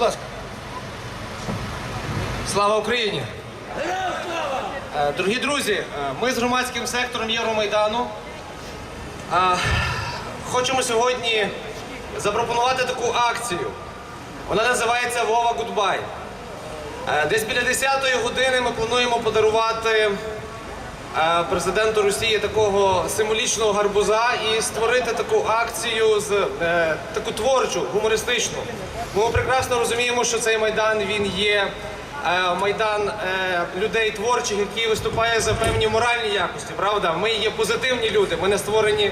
Будь ласка. Слава Україні! Е, Дорогі друзі, е, ми з громадським сектором Євромайдану е, хочемо сьогодні запропонувати таку акцію. Вона називається Вова Гудбай. Десь біля 10-ї години ми плануємо подарувати президенту Росії такого символічного гарбуза і створити таку акцію з е, таку творчу, гумористичну. Ми прекрасно розуміємо, що цей майдан він є е, майдан е, людей творчих, які виступає за певні моральні якості. Правда, ми є позитивні люди. Ми не створені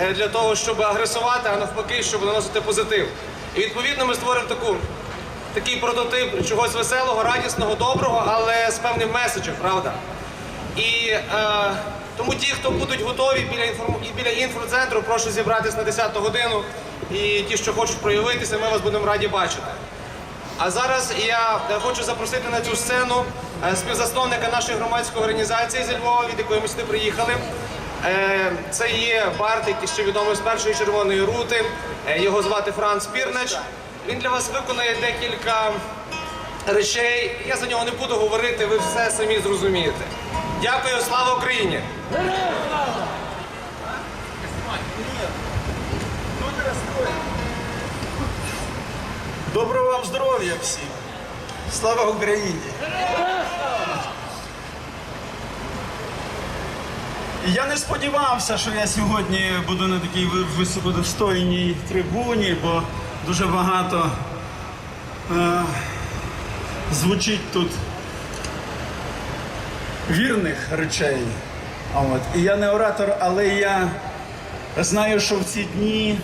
е, для того, щоб агресувати, а навпаки, щоб наносити позитив. І відповідно ми створимо таку такий прототип чогось веселого, радісного, доброго, але з певним меседжем, правда. І е, тому ті, хто будуть готові біля інформ... біля інфоцентру, прошу зібратися на 10 годину. І ті, що хочуть проявитися, ми вас будемо раді бачити. А зараз я е, хочу запросити на цю сцену е, співзасновника нашої громадської організації зі Львова, від якої ми сюди приїхали. Е, Це є Барт, який ще відомий з першої червоної рути. Його звати Франц Пірнач. Він для вас виконає декілька речей. Я за нього не буду говорити, ви все самі зрозумієте. Дякую, слава Україні! Доброго вам здоров'я всім. Слава Україні! Я не сподівався, що я сьогодні буду на такій високодостойній трибуні, бо дуже багато е, звучить тут вірних речей. От. І я не оратор, але я знаю, що в ці дні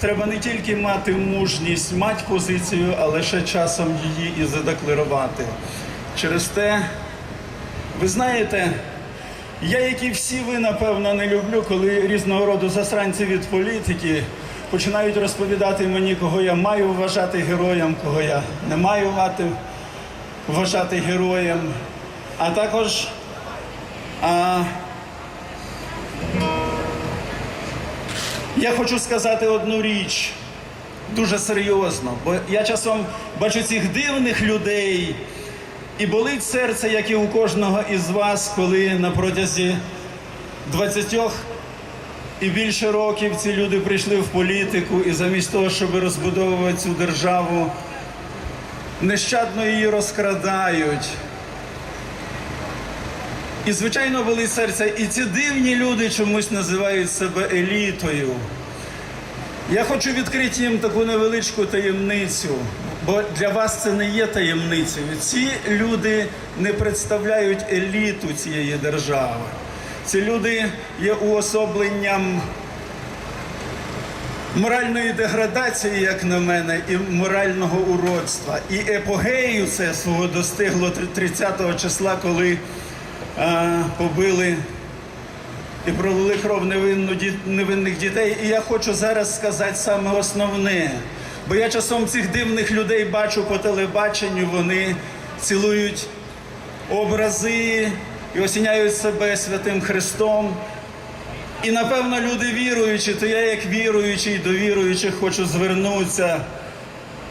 треба не тільки мати мужність, мати позицію, але ще часом її і задекларувати. Через те, ви знаєте, я, як і всі ви, напевно, не люблю, коли різного роду засранці від політики починають розповідати мені, кого я маю вважати героєм, кого я не маю вважати героєм. А також а, я хочу сказати одну річ дуже серйозно, бо я часом бачу цих дивних людей, і болить серце, як і у кожного із вас, коли на протязі 20 і більше років ці люди прийшли в політику, і замість того, щоб розбудовувати цю державу, нещадно її розкрадають. І, звичайно, болить серце. І ці дивні люди чомусь називають себе елітою. Я хочу відкрити їм таку невеличку таємницю, бо для вас це не є таємницею. Ці люди не представляють еліту цієї держави. Ці люди є уособленням моральної деградації, як на мене, і морального уродства. І епогею це свого достигло 30 го числа, коли побили і пролили кров невинних дітей. І я хочу зараз сказати саме основне. Бо я часом цих дивних людей бачу по телебаченню, вони цілують образи і осіняють себе святим Христом. І напевно люди віруючі, то я як віруючий до віруючих хочу звернутися.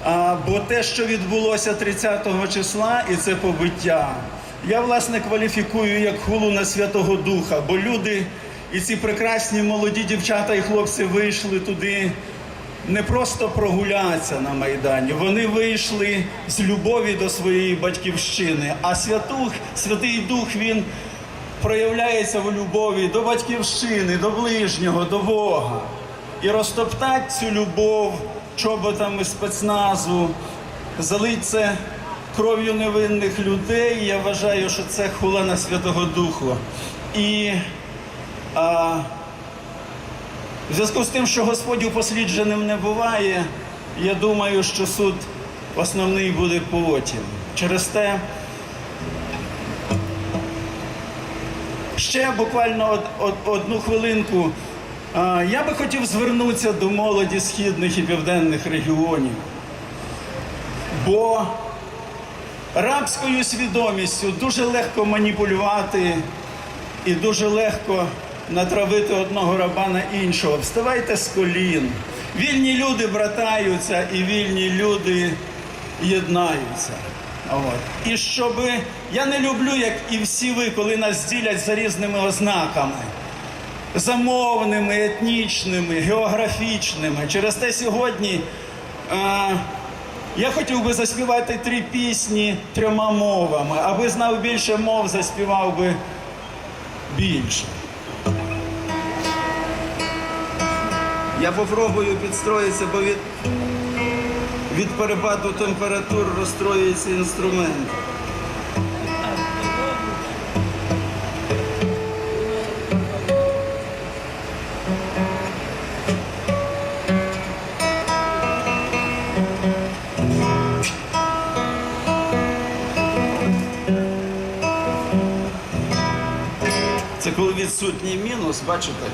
А, бо те, що відбулося 30 числа, і це побиття, я власне кваліфікую як хулу на Святого Духа, бо люди і ці прекрасні молоді дівчата і хлопці вийшли туди не просто прогулятися на Майдані, вони вийшли з любові до своєї батьківщини. А святух, Святий Дух він проявляється в любові до батьківщини, до ближнього, до Бога. І розтоптать цю любов чоботами спецназу, залить це кров'ю невинних людей. Я вважаю, що це хула на Святого Духу. І а, в зв'язку з тим, що Господь упослідженим не буває, я думаю, що суд основний буде потім. Через те. Ще буквально од, од, одну хвилинку. А, Я би хотів звернутися до молоді східних і південних регіонів. Бо рабською свідомістю дуже легко маніпулювати і дуже легко натравити одного раба на іншого. Вставайте з колін. Вільні люди братаються і вільні люди єднаються. От. І щоб я не люблю, як і всі ви, коли нас ділять за різними ознаками. Замовними, етнічними, географічними. Через те сьогодні е, я хотів би заспівати три пісні трьома мовами. Аби знав більше мов, заспівав би більше. Я попробую підстроїтися, бо від, від перепаду температур розстроюється інструмент. Відсутній мінус, бачите?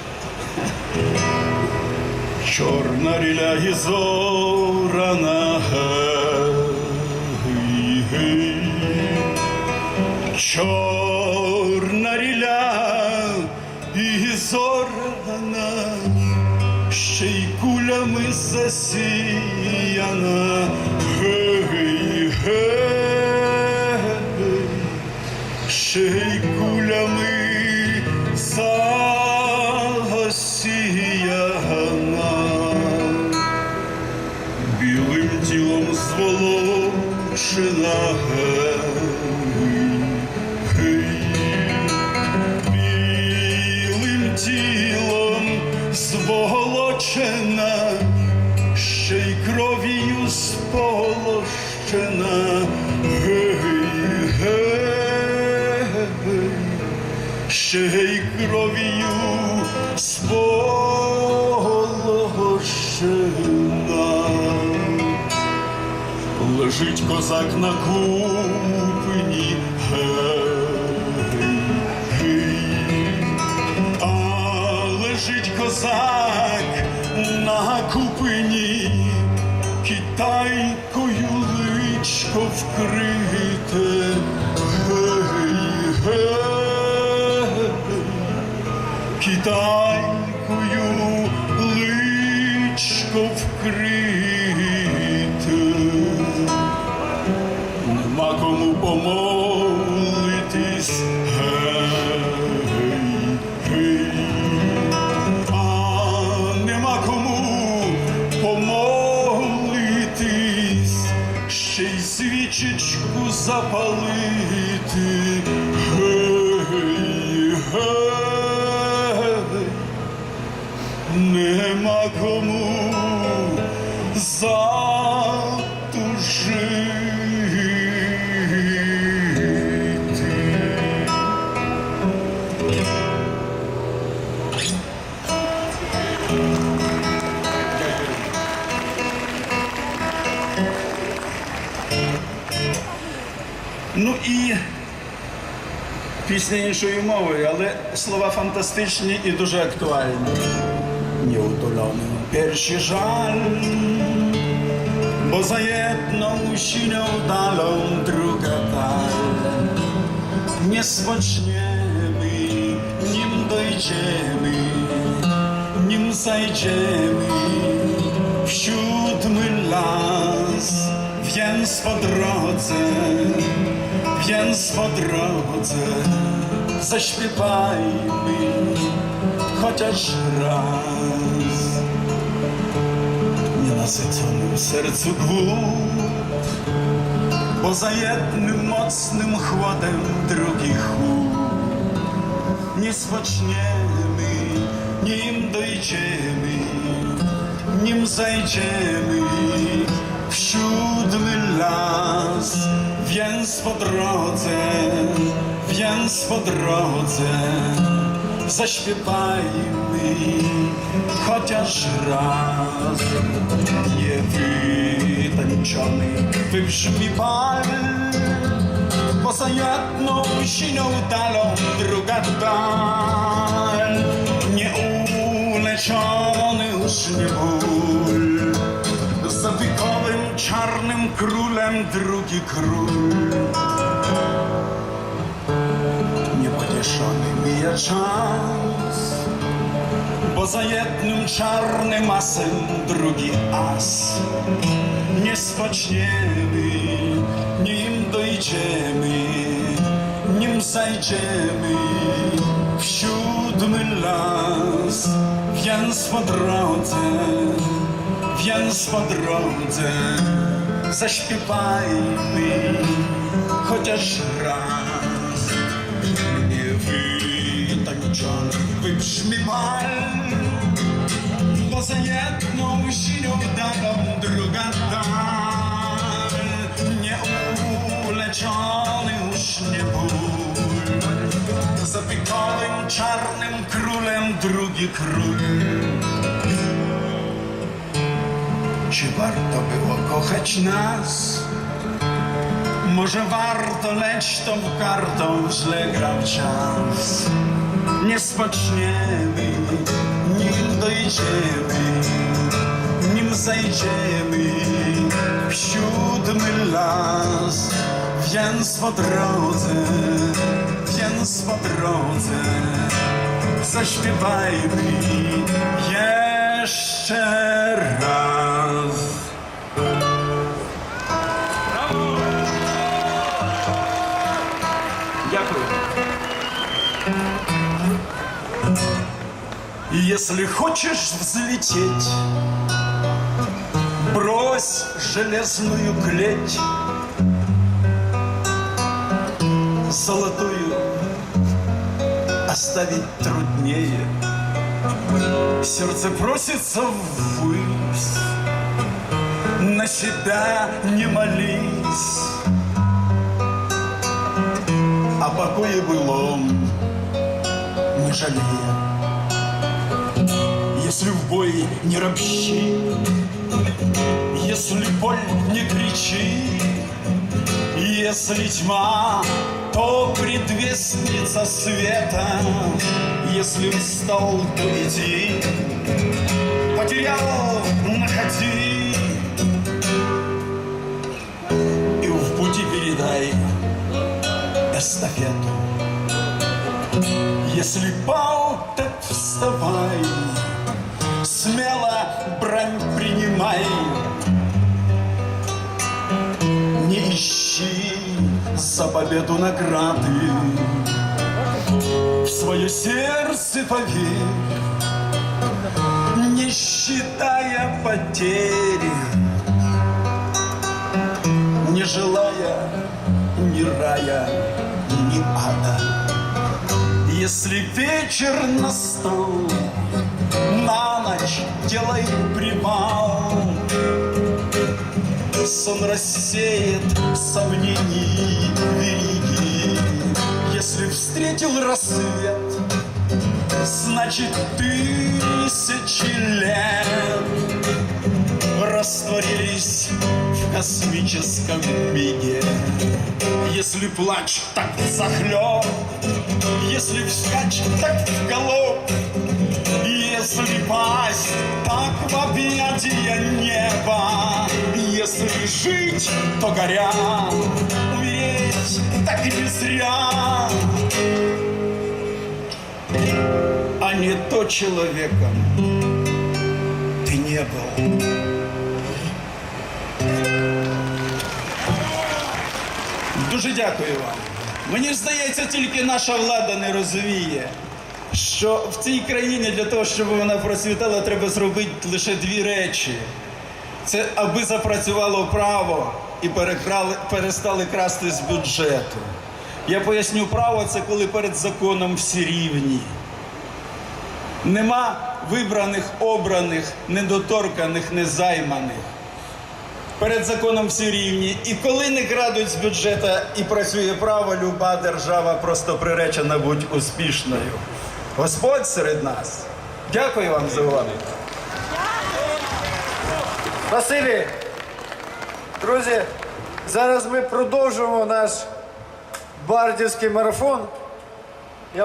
Чорна ріля і зорана. Чорна ріля і зорана, ще й кулями засіяна. Ще й кров'ю сполощена. Лежить козак на. А лежить козак на купині, китайкою личко вкрите. Китайкою личко вкрите. Нема кому помолитись, ще й свічечку запалити. Гей, гей. Нема кому затужити. Ну і пісня іншою мовою, але слова фантастичні і дуже актуальні. nieutulony piersi żal, bo za jedną sinią dalą druga tal. Nie spoczniemy, nim dojdziemy, nim zajdziemy w siódmy las, więc po drodze, więc po drodze zaśpiewajmy chociaż raz. Nienasycony w sercu głód, bo za jednym mocnym chłodem drugi chłód. Nie spoczniemy, nim dojdziemy, nim zajdziemy w siódmy las. Więc po drodze, więc po drodze zaśpiewajmy chociaż raz. Niewytańczony wybrzmi bal, bo za jedną siną dalą druga dal. Nieuleczony już nie ból, za wikowym czarnym królem drugi król zawieszony mija czas Bo za jednym czarnym asem drugi as. Nie spoczniemy, nim dojdziemy Nim zajdziemy w siódmy las. Więc po drodze, więc po drodze Zaśpiewajmy chociaż raz. Wybrzmiewaj, bo za jedną sinią daną druga dal. Nie uleczony już nie ból, za pikowym czarnym królem drugi król. Czy warto było kochać nas? Może warto, lecz tą kartą źle grał czas. Nie spoczniemy, nim dojdziemy, nim zajdziemy w siódmy las. Więc po drodze, więc po drodze zaśpiewajmy jeszcze raz. Если хочешь взлететь, брось железную клеть, золотую оставить труднее. Сердце просится ввысь, на себя не молись. О покое былом не жалея. Если в бой не ропщи, если боль не кричи, если тьма, то предвестница света, если устал, то иди, потерял, находи, и в пути передай эстафету. Если пал, так вставай, смело брань принимай. Не ищи за победу награды, в свое сердце поверь, не считая потери, не желая ни рая, ни ада. Если вечер настал, на ночь делай привал. Сон рассеет сомнений вериги. Если встретил рассвет, значит тысячи лет растворились в космическом миге. Если плач, так захлеб, если вскачь, так в галоп, если пасть, так в объятия неба, если жить, то горя, умереть, так не зря, а не то человеком ты не был. Дуже дякую вам. Мені здається, тільки наша влада не розуміє, Що в цій країні для того, щоб вона процвітала, треба зробити лише дві речі. Це аби запрацювало право і перекрали, перестали красти з бюджету. Я поясню, право це коли перед законом всі рівні. Нема вибраних, обраних, недоторканих, незайманих. Перед законом всі рівні. І коли не крадуть з бюджету і працює право, люба держава просто приречена бути успішною. Господь серед нас. Дякую вам за увагу. Василі, Друзі, зараз ми продовжуємо наш бардівський марафон.